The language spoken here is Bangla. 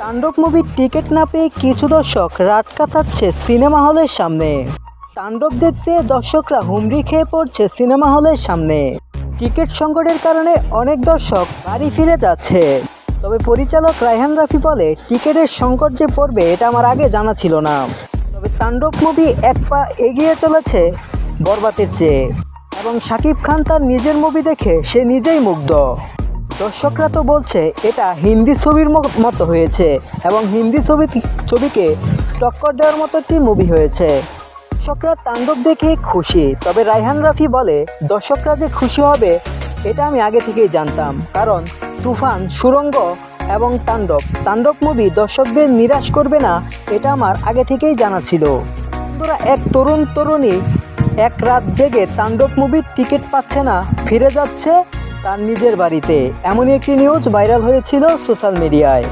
তাণ্ডব মুভির টিকিট না পেয়ে কিছু দর্শক রাত কাটাচ্ছে সিনেমা হলের সামনে। তাণ্ডব দেখতে দর্শকরা হুমড়ি খেয়ে পড়ছে সিনেমা হলের সামনে। টিকিট সংকটের কারণে অনেক দর্শক বাড়ি ফিরে যাচ্ছে। তবে পরিচালক রায়হান রাফি বলে, টিকিটের সংকট যে পড়বে, এটা আমার আগে জানা ছিল না। তবে তাণ্ডব মুভি এক পা এগিয়ে চলেছে বরবাতের চেয়ে। এবং শাকিব খান তার নিজের মুভি দেখে সে নিজেই মুগ্ধ। দর্শকরা তো বলছে, এটা হিন্দি ছবির মতো হয়েছে এবং হিন্দি ছবি ছবিকে টক্কর দেওয়ার মতো একটি মুভি হয়েছে। দর্শকরা তাণ্ডব দেখে খুশি, তবে রায়হান রাফি বলে, দর্শকরা যে খুশি হবে, এটা আমি আগে থেকেই জানতাম, কারণ তুফান, সুরঙ্গ এবং তাণ্ডব তাণ্ডব মুভি দর্শকদের নিরাশ করবে না, এটা আমার আগে থেকেই জানা ছিল। বন্ধুরা, এক তরুণ তরুণী এক রাত জেগে তাণ্ডব মুভির টিকিট পাচ্ছে না, ফিরে যাচ্ছে তার নিজের বাড়িতে। এমনই একটি নিউজ ভাইরাল হয়েছিল সোশ্যাল মিডিয়ায়